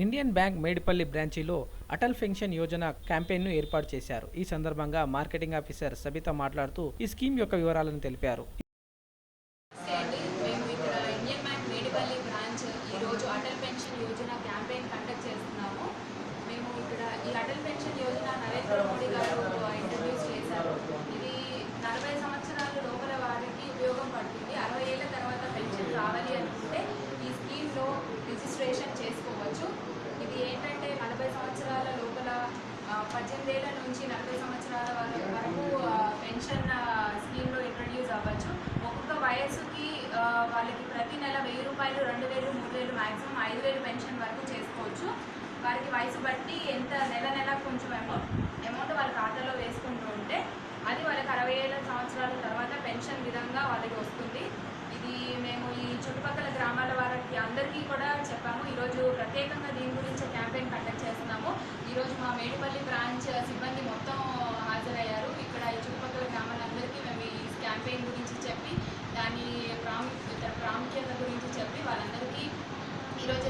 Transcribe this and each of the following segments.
Indian bank Medipalli బ్రాంచీలో Atal pension Yojana క్యాంపెయిన్ను ఏర్పాటు చేశారు. ఈ సందర్భంగా మార్కెటింగ్ ఆఫీసర్ సబిత మాట్లాడుతూ ఈ స్కీమ్ యొక్క వివరాలను తెలిపారు. ఈరోజు Atal pension Yojana campaign conduct చేస్తున్నాము మేము ఇక్కడ ఈ అటల్ పెన్షన్ యోజన నరేంద్ర మోడీ గారు ఇంట్రడ్యూస్ చేశారు ఇది నలభై సంవత్సరాల లోపల వారికి ఉపయోగం పడుతుంది అరవై ఏళ్ళ తర్వాత పెన్షన్ రావాలి అనుకుంటే ఈ స్కీమ్లో రిజిస్ట్రేషన్ చేసుకోవచ్చు ఇది ఏంటంటే నలభై సంవత్సరాల లోపల ఆ, పద్దెనిమిది ఏళ్ళ నుంచి నలభై సంవత్సరాల వర- వరకు ఆ, పెన్షన్ ఆ, స్కీమ్లో ఇంట్రడ్యూస్ అవ్వచ్చు ఒక్కొక్క వయసుకి ఆ, వాళ్ళకి ప్రతి నెల వెయ్యి రూపాయలు రెండు వేలు మూడు వేలు మ్యాక్సిమం ఐదు వేలు పెన్షన్ వరకు చేసుకోవచ్చు. వారికి వయసు బట్టి ఎంత నెల నెల కొంచెం అమౌంట్ అమౌంట్ వాళ్ళ ఖాతాలో వేసుకుంటూ ఉంటే అది వాళ్ళకి అరవై ఏళ్ళ సంవత్సరాల తర్వాత పెన్షన్ విధంగా వాళ్ళకి వస్తుంది. ఇది మేము ఈ చుట్టుపక్కల గ్రామాల వారికి అందరికీ కూడా చెప్పాము. ఈరోజు ప్రత్యేకంగా దీని గురించి క్యాంపెయిన్ కండక్ట్ చేస్తున్నాము. ఈరోజు మా మేడిపల్లి బ్రాంచ్ సిబ్బంది మొత్తం హాజరయ్యారు. ఇక్కడ ఈ చుట్టుపక్కల గ్రామాలందరికీ మేము ఈ క్యాంపెయిన్ గురించి చెప్పి దాని ప్రాముఖ్యత ప్రాముఖ్యత గురించి చెప్పి వాళ్ళందరికీ ఈరోజు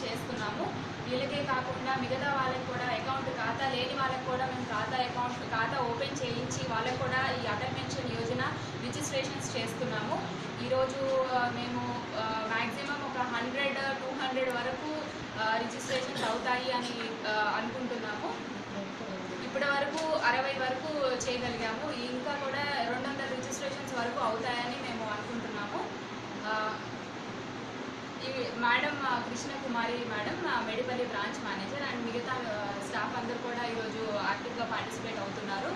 చేస్తున్నాము వీళ్ళకే కాకుండా మిగతా వాళ్ళకి కూడా అకౌంట్ ఖాతా లేని వాళ్ళకి కూడా మేము ఖాతా అకౌంట్ ఖాతా ఓపెన్ చేయించి వాళ్ళకు కూడా ఈ అటల్ పెన్షన్ యోజన రిజిస్ట్రేషన్స్ చేస్తున్నాము. ఈరోజు మేము మ్యాక్సిమం ఒక హండ్రెడ్ టూ హండ్రెడ్ వరకు రిజిస్ట్రేషన్స్ అవుతాయి అని అనుకుంటున్నాము. ఇప్పటి వరకు అరవై వరకు చేయగలిగాము. ఇంకా కూడా రెండు వందల రిజిస్ట్రేషన్స్ వరకు అవుతాయని మేము అనుకుంటున్నాము ఆ, ఈ మేడం ఆ, Krishna Kumari madam Medipally Medipally branch manager and మిగతా స్టాఫ్ అందరు కూడా ఈరోజు యాక్టివ్గా పార్టిసిపేట్ అవుతున్నారు.